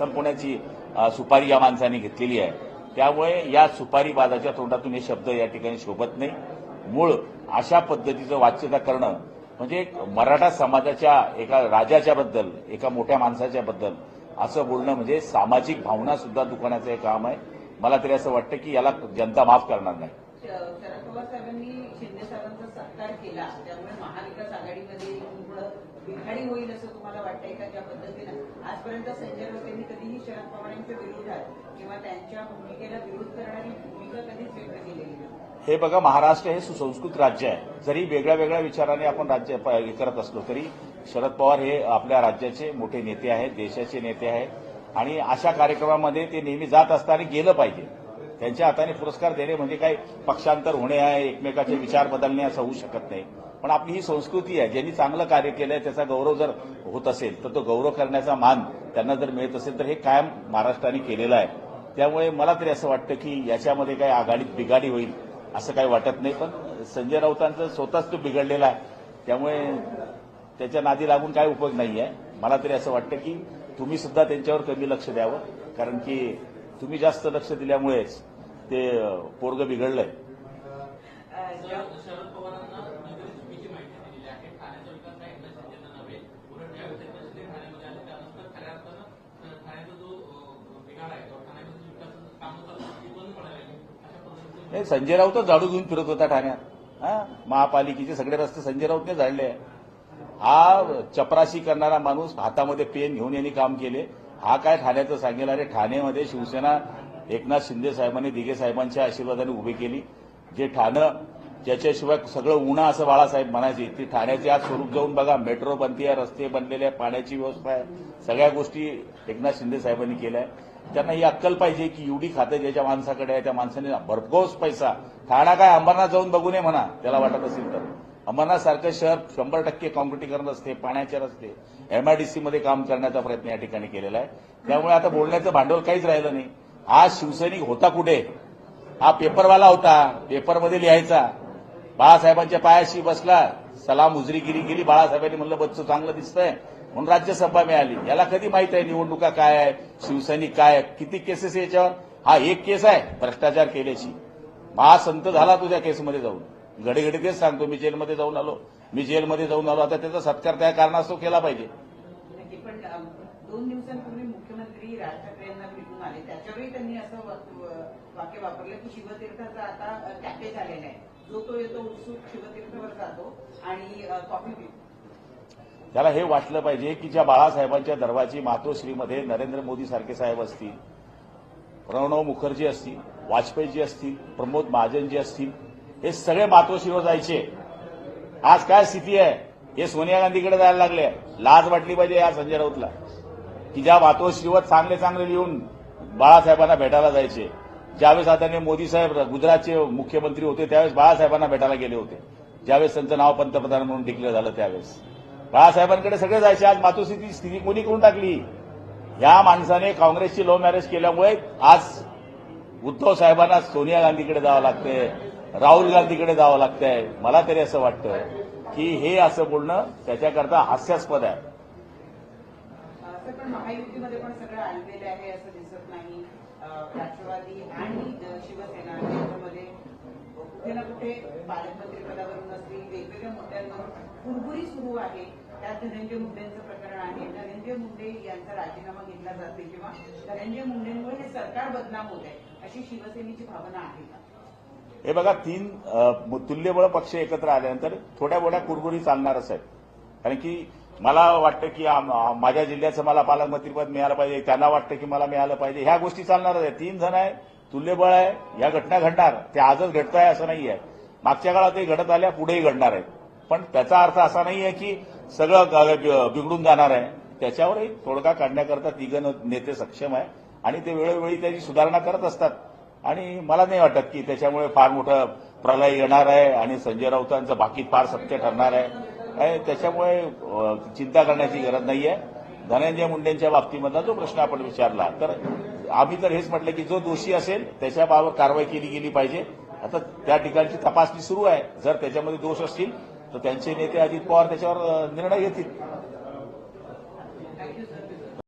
संपवण्याची सुपारी या माणसाने घेतलेली आहे. त्यामुळे या सुपारीवादाच्या तोंडातून हे शब्द या ठिकाणी शोभत नाही. मूळ अशा पद्धतीचं वाच्यता करणं म्हणजे मराठा समाजाच्या एका राजाच्या बद्दल एका मोठ्या माणसाच्या बद्दल असं बोलणं म्हणजे सामाजिक भावना सुद्धा दुखवण्याचं हे काम आहे. मला तरी असं वाटतं की याला जनता माफ करणार नाही. शरद पवार साहेबांनी शिंदे साहेबांचा सत्कार केला. त्यामुळे महाविकास आघाडीमध्ये इथून पुढं बिघाडी होईल असं तुम्हाला वाटतंय का ज्या पद्धतीनं? आजपर्यंत संजय राऊत यांनी कधीही शरद पवारांच्या विरोधात किंवा त्यांच्या भूमिकेला विरोध करणारी भूमिका कधीच व्यक्त केलेली नाही. हे बघा महाराष्ट्र हे सुसंस्कृत राज्य आहे. जरी वेगळ्या वेगळ्या विचाराने आपण राज्य करत असलो तरी शरद पवार हे आपल्या राज्याचे मोठे नेते आहेत देशाचे नेते आहेत. आणि अशा कार्यक्रमामध्ये ते नेहमी जात असताना गेलं पाहिजे. त्यांच्या हाताने पुरस्कार देणे म्हणजे काय? पक्षांतर होणे आहे एकमेकाचे विचार बदलणे असं होऊ शकत नाही. पण आपली ही संस्कृती आहे ज्यांनी चांगलं कार्य केलं आहे त्याचा गौरव जर होत असेल तर तो गौरव करण्याचा मान त्यांना जर मिळत असेल तर हे कायम महाराष्ट्राने केलेलं आहे. त्यामुळे मला तरी असं वाटतं की याच्यामध्ये काही आघाडीत बिघाडी होईल असं काही वाटत नाही. पण संजय राऊतांचं स्वतःच तो बिघडलेला आहे. त्यामुळे त्याच्या नादी लागून काय उपयोग नाही आहे. मला तरी असं वाटतं की तुम्ही सुद्धा त्यांच्यावर कमी लक्ष द्यावं. कारण की तुम्ही जास्त लक्ष दिल्यामुळेच ते पोरग बिघडलंय. नाही संजय राऊतच झाडू घेऊन फिरत होता ठाण्यात. हा? महापालिकेचे सगळे रस्ते संजय राऊतने झाडले. हा चपराशी करणारा माणूस हातामध्ये पेन घेऊन यांनी काम केले. हा काय ठाण्याचं सांगेल? अरे ठाणेमध्ये शिवसेना एकनाथ शिंदे साहेबांनी दिघे साहेबांच्या आशीर्वादाने उभी केली. जे ठाणं ज्याच्याशिवाय सगळं उणं असं बाळासाहेब म्हणायचे ती ठाण्याचे आज स्वरूप जाऊन बघा मेट्रो बनती आहे रस्ते बनलेले आहे पाण्याची व्यवस्था आहे सगळ्या गोष्टी एकनाथ शिंदे साहेबांनी केल्या आहे त्यांना ही अक्कल पाहिजे की एवढी खातं ज्याच्या माणसाकडे आहे त्या माणसाने भरघोस पैसा ठाणा काय अंबरनाथ जाऊन बघू नये म्हणा त्याला वाटत असेल तर. अंबरनाथ सारखं शहर शंभर टक्के कॉम्पिटिकरण रस्ते पाण्याचे रस्ते एमआयडीसीमध्ये काम करण्याचा प्रयत्न या ठिकाणी केलेला आहे. त्यामुळे आता बोलण्याचं भांडवल काहीच राहिलं नाही. आज शिवसैनिक होता कुठे? हा पेपरवाला होता. पेपरमध्ये लिहायचा. बाळासाहेबांच्या पायाशी बसला. सलाम उजरीगिरी गेली. बाळासाहेबांनी म्हणलं बच्चू चांगलं दिसतंय. म्हणून राज्यसभा मिळाली. याला कधी माहीत आहे निवडणुका काय आहे? शिवसैनिक काय आहे? किती केसेस याच्यावर? हा एक केस आहे भ्रष्टाचार केल्याची. महासंत झाला तुझ्या केसमध्ये जाऊन. घडीघडी तेच सांगतो. मी जेलमध्ये जाऊन आलो. मी जेलमध्ये जाऊन आलो. आता त्याचा सत्कार त्या कारणास्तव केला पाहिजे. पण दोन दिवसांपूर्वी मुख्यमंत्री राज ठाकरे आणि त्याच्यावेळी त्यांनी असं वाक्य वापरलं की शिवतीर्थाचा आता पॅकेज आलेला आहे. जो तो येतो उत्सुक शिवतीर्थवर जातो आणि कॉफी पितो. त्याला हे वाटलं पाहिजे की ज्या बाळासाहेबांच्या दरबाची मातोश्रीमध्ये नरेंद्र मोदी सारखे साहेब असतील प्रणव मुखर्जी असतील वाजपेयीजी असतील प्रमोद महाजनजी असतील हे सगळे मातोश्रीवर जायचे. आज काय स्थिती आहे? हे सोनिया गांधीकडे जायला लागले. लाज वाटली पाहिजे या संजय राऊतला. की ज्या मातोश्रीवर चांगले चांगले लिहून बाळासाहेबांना भेटायला जायचे. ज्यावेळेस आदरणीय मोदी साहेब गुजरातचे मुख्यमंत्री होते त्यावेळेस बाळासाहेबांना भेटायला गेले होते. ज्यावेळेस त्यांचं नाव पंतप्रधान म्हणून डिक्लेअर झालं त्यावेळेस. बाळासाहेबांकडे सगळे जायचे आज मातोश्रीची स्थिती कोणी करून टाकली? या माणसाने काँग्रेसची लव्ह मॅरेज केल्यामुळे आज उद्धव साहेबांना सोनिया गांधीकडे जावं लागतंय राहुल गांधीकडे जावं लागतंय. मला तरी असं वाटतं की हे असं बोलणं त्याच्याकरता हास्यास्पद आहे. असं पण महायुतीमध्ये पण सगळं आणलेलं आहे असं दिसत नाही. राष्ट्रवादी आणि शिवसेना यांच्यामध्ये कुठे ना कुठे पालकमंत्री पदावरून असतील वेगवेगळ्या मुद्द्यांवर कुरबुरी सुरू आहे. त्यात धनंजय मुंडेंचं प्रकरण आहे. धनंजय मुंडे यांचा राजीनामा घेतला जाते किंवा धनंजय मुंडेंमुळे हे सरकार बदनाम होत आहे अशी शिवसेनेची भावना आहे का? हे बघा तीन तुल्यबळ पक्ष एकत्र आल्यानंतर थोड्या मोठ्या कुरगुरी चालणारच आहेत. कारण की मला वाटतं की माझ्या जिल्ह्याचं मला पालकमंत्रीपद मिळालं पाहिजे त्यांना वाटतं की मला मिळालं पाहिजे. ह्या गोष्टी चालणारच आहे तीन जण आहे तुल्यबळ आहे या घटना घडणार. ते आजच घडत आहे असं नाही आहे मागच्या काळातही घडत आल्या पुढेही घडणार आहेत. पण त्याचा अर्थ असा नाही आहे की सगळं बिघडून जाणार आहे. त्याच्यावरही तोडगा काढण्याकरता तिघं नेते सक्षम आहे आणि ते वेळोवेळी त्याची सुधारणा करत असतात. आणि मला नाही वाटत की त्याच्यामुळे फार मोठं प्रलय येणार आहे आणि संजय राऊतांचं बाकी फार सत्य ठरणार आहे. काय त्याच्यामुळे चिंता करण्याची गरज नाही आहे धनंजय मुंडेंच्या बाबतीमधला जो प्रश्न आपण विचारला तर आम्ही तर हेच म्हटलं की जो दोषी असेल त्याच्याबाबत कारवाई केली गेली पाहिजे. आता त्या ठिकाणची तपासणी सुरू आहे. जर त्याच्यामध्ये दोष असतील तर त्यांचे नेते अजित पवार त्याच्यावर निर्णय घेतील.